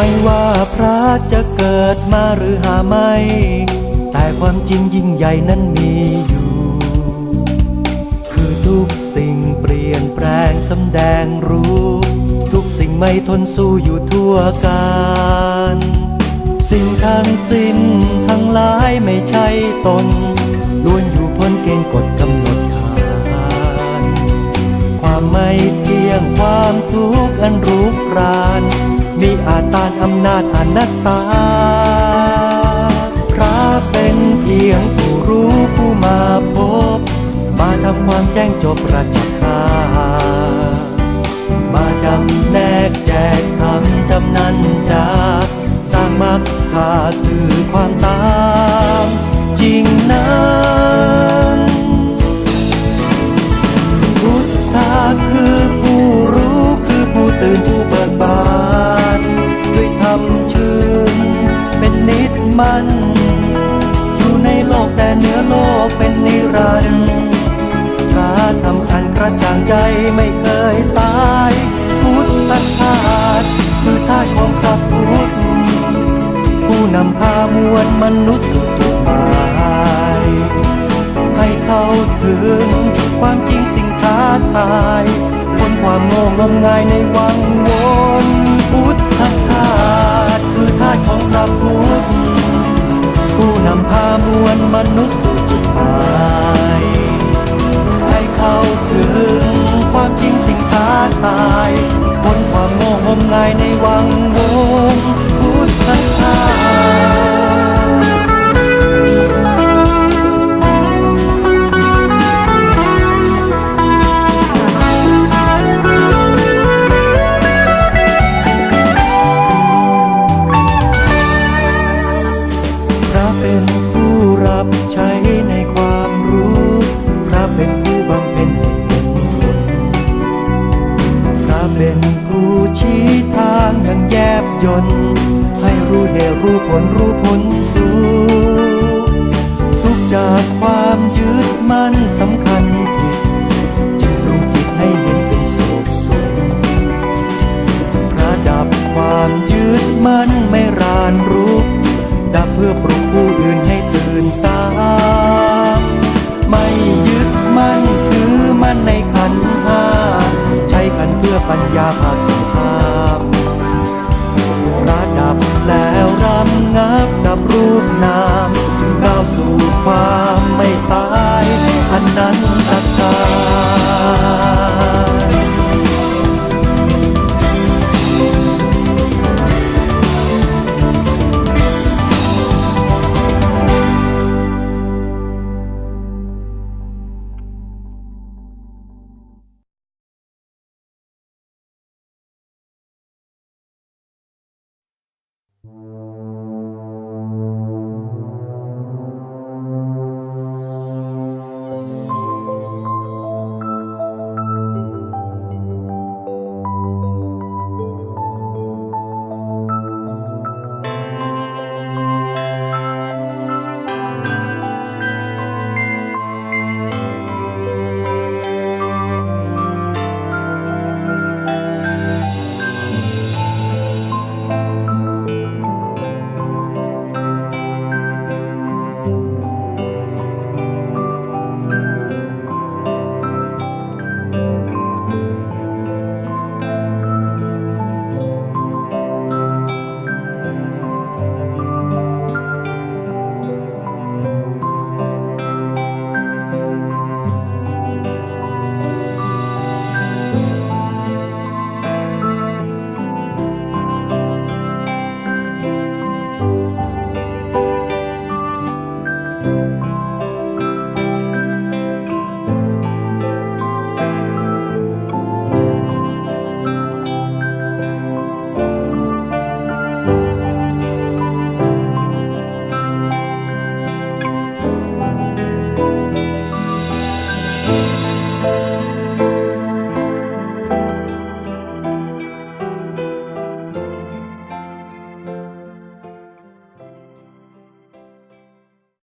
ไม่ว่าพระจะเกิดมาหรือหาไม่ แต่ความจริงยิ่งใหญ่นั้นมีอยู่ คือทุกสิ่งเปลี่ยนแปลงสำแดงรู้ ทุกสิ่งไม่ทนสู้อยู่ทั่วการสิ่งทั้งสิ้นทั้งหลายไม่ใช่ตนล้วนอยู่พ้นเกณฑ์กฎกำหนดขานความไม่เที่ยงความทุกข์อันรุกราน มีอาจตานอำนาจอนัตตา พระเป็นเพียงผู้รู้ผู้มาพบ มาทำความแจ้งจบราชคามาจำแนกแจกคำจำนันจาสร้างมรรคาสื่อความตาม จริงนั้น ใจไม่เคยตายพุทธทาสคือท่าของพระพุทธผู้นำพามวลมนุษย์สู่จุดหมายให้เข้าถึงความจริงสิ่งท้าทายพ้นความโง่งมงายในวังวนพุทธทาสคือทาของพระพุทธผู้นำพามวลมนุษย์สู่จุดหมาย ความจริงสิ่งท้าทายบนความโง่งมงายในวังวงพุทธทาพระเป็นผู้รับใช้ในความ เป็นผู้ชี้ทางอย่างแยบยนให้รู้เหตุรู้ผลรู้ผล สุภาพระดับแล้วรำงับดับรูปนามก้าวสู่ความไม่ตาย Mm-hmm.